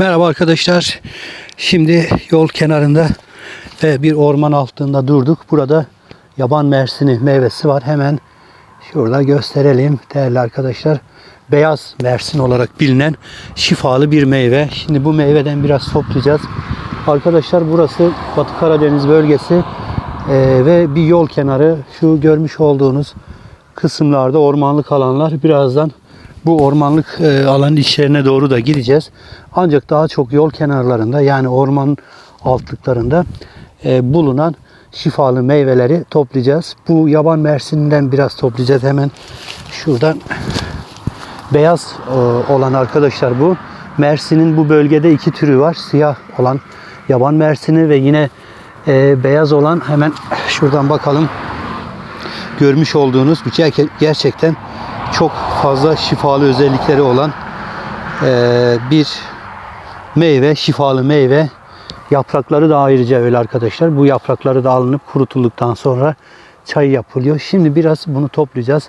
Merhaba arkadaşlar. Şimdi yol kenarında ve bir orman altında durduk. Burada yaban mersini meyvesi var. Hemen şurada gösterelim değerli arkadaşlar. Beyaz mersin olarak bilinen şifalı bir meyve. Şimdi bu meyveden biraz toplayacağız. Arkadaşlar burası Batı Karadeniz bölgesi eee, ve bir yol kenarı. Şu görmüş olduğunuz kısımlarda ormanlık alanlar. Birazdan bu ormanlık e, alanın içlerine doğru da gideceğiz. Ancak daha çok yol kenarlarında yani orman altlıklarında e, bulunan şifalı meyveleri toplayacağız. Bu yaban mersininden biraz toplayacağız. Hemen şuradan beyaz e, olan arkadaşlar bu. Mersinin bu bölgede iki türü var. Siyah olan yaban mersini ve yine e, beyaz olan hemen şuradan bakalım görmüş olduğunuz gerçekten çok fazla şifalı özellikleri olan eee, bir meyve, şifalı meyve. Yaprakları da ayrıca öyle arkadaşlar. Bu yaprakları da alınıp kurutulduktan sonra çay yapılıyor. Şimdi biraz bunu toplayacağız.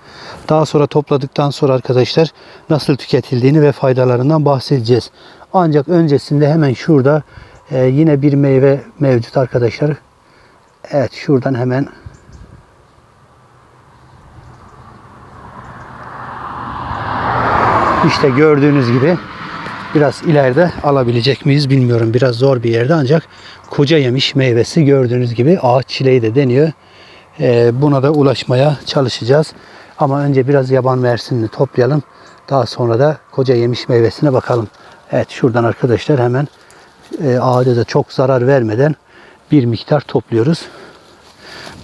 Daha sonra topladıktan sonra arkadaşlar nasıl tüketildiğini ve faydalarından bahsedeceğiz. Ancak öncesinde hemen şurada eee, yine bir meyve mevcut arkadaşlar. Evet şuradan hemen İşte gördüğünüz gibi biraz ileride alabilecek miyiz bilmiyorum. Biraz zor bir yerde ancak koca yemiş meyvesi gördüğünüz gibi ağaç çileği de deniyor. Ee, buna da ulaşmaya çalışacağız. Ama önce biraz yaban mersinini toplayalım. Daha sonra da koca yemiş meyvesine bakalım. Evet şuradan arkadaşlar hemen e, ağaca da çok zarar vermeden bir miktar topluyoruz.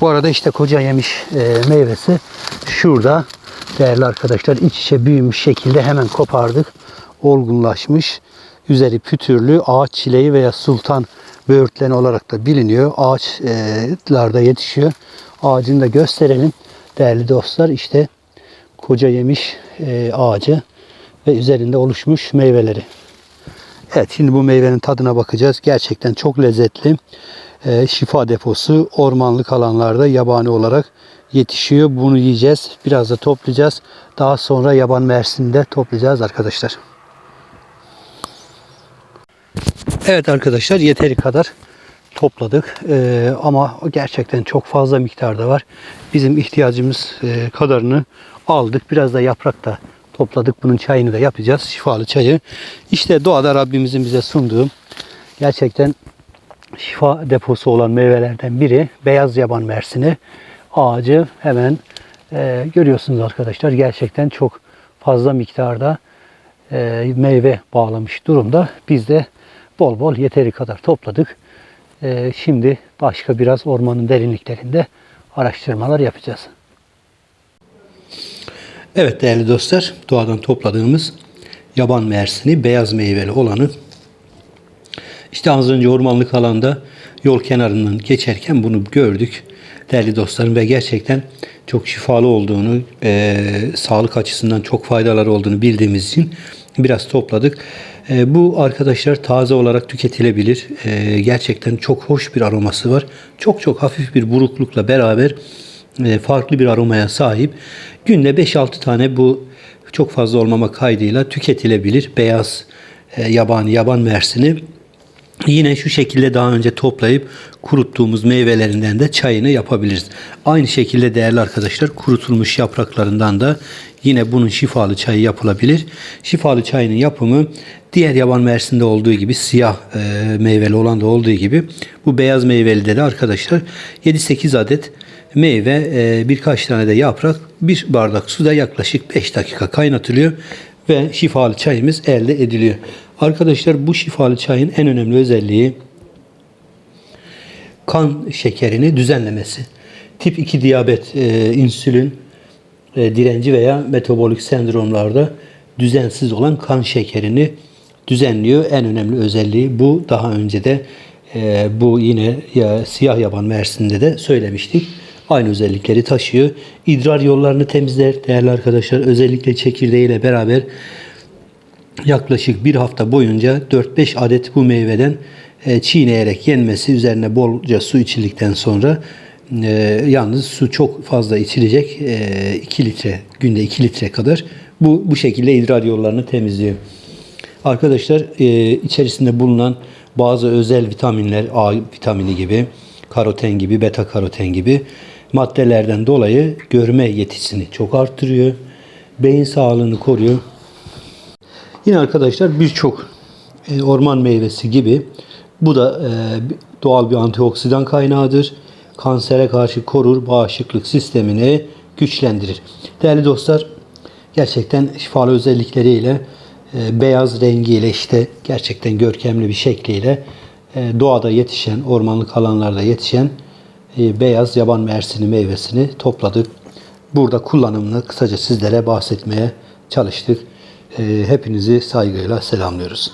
Bu arada işte koca yemiş e, meyvesi şurada değerli arkadaşlar iç içe büyümüş şekilde hemen kopardık. Olgunlaşmış. Üzeri pütürlü ağaç çileği veya sultan böğürtleni olarak da biliniyor. Ağaçlarda yetişiyor. Ağacını da gösterelim değerli dostlar. İşte koca yemiş e, ağacı ve üzerinde oluşmuş meyveleri. Evet şimdi bu meyvenin tadına bakacağız. Gerçekten çok lezzetli. Ee, şifa deposu ormanlık alanlarda yabani olarak yetişiyor. Bunu yiyeceğiz. Biraz da toplayacağız. Daha sonra yaban mersini de toplayacağız arkadaşlar. Evet arkadaşlar yeteri kadar topladık. Ee, ama gerçekten çok fazla miktarda var. Bizim ihtiyacımız e, kadarını aldık. Biraz da yaprak da topladık. Bunun çayını da yapacağız. Şifalı çayı. İşte doğada Rabbimizin bize sunduğu gerçekten şifa deposu olan meyvelerden biri beyaz yaban mersini ağacı hemen e, görüyorsunuz arkadaşlar gerçekten çok fazla miktarda e, meyve bağlamış durumda. Biz de bol bol yeteri kadar topladık. E, şimdi başka biraz ormanın derinliklerinde araştırmalar yapacağız. Evet değerli dostlar doğadan topladığımız yaban mersini beyaz meyveli olanı işte az önce ormanlık alanda yol kenarından geçerken bunu gördük değerli dostlarım ve gerçekten çok şifalı olduğunu, e, sağlık açısından çok faydaları olduğunu bildiğimiz için biraz topladık. E, bu arkadaşlar taze olarak tüketilebilir. E, gerçekten çok hoş bir aroması var. Çok çok hafif bir buruklukla beraber e, farklı bir aromaya sahip. Günde 5-6 tane bu çok fazla olmama kaydıyla tüketilebilir. Beyaz e, yabani yaban mersini Yine şu şekilde daha önce toplayıp kuruttuğumuz meyvelerinden de çayını yapabiliriz. Aynı şekilde değerli arkadaşlar kurutulmuş yapraklarından da yine bunun şifalı çayı yapılabilir. Şifalı çayının yapımı diğer yaban mersinde olduğu gibi siyah e, meyveli olan da olduğu gibi bu beyaz meyveli de arkadaşlar 7-8 adet meyve e, birkaç tane de yaprak bir bardak suda yaklaşık 5 dakika kaynatılıyor ve şifalı çayımız elde ediliyor. Arkadaşlar bu şifalı çayın en önemli özelliği kan şekerini düzenlemesi. Tip 2 diyabet, e, insülin e, direnci veya metabolik sendromlarda düzensiz olan kan şekerini düzenliyor. En önemli özelliği bu. Daha önce de e, bu yine ya, siyah yaban mersinde de söylemiştik. Aynı özellikleri taşıyor. İdrar yollarını temizler değerli arkadaşlar. Özellikle çekirdeğiyle beraber yaklaşık bir hafta boyunca 4-5 adet bu meyveden e, çiğneyerek yenmesi üzerine bolca su içildikten sonra e, yalnız su çok fazla içilecek e, 2 litre günde 2 litre kadar bu bu şekilde idrar yollarını temizliyor. Arkadaşlar e, içerisinde bulunan bazı özel vitaminler, A vitamini gibi, karoten gibi, beta karoten gibi maddelerden dolayı görme yetisini çok arttırıyor. Beyin sağlığını koruyor. Yine arkadaşlar birçok e, orman meyvesi gibi bu da e, doğal bir antioksidan kaynağıdır. Kansere karşı korur, bağışıklık sistemini güçlendirir. Değerli dostlar, gerçekten şifalı özellikleriyle, e, beyaz rengiyle işte gerçekten görkemli bir şekliyle doğada yetişen, ormanlık alanlarda yetişen beyaz yaban mersini meyvesini topladık. Burada kullanımını kısaca sizlere bahsetmeye çalıştık. E, Hepinizi saygıyla selamlıyoruz.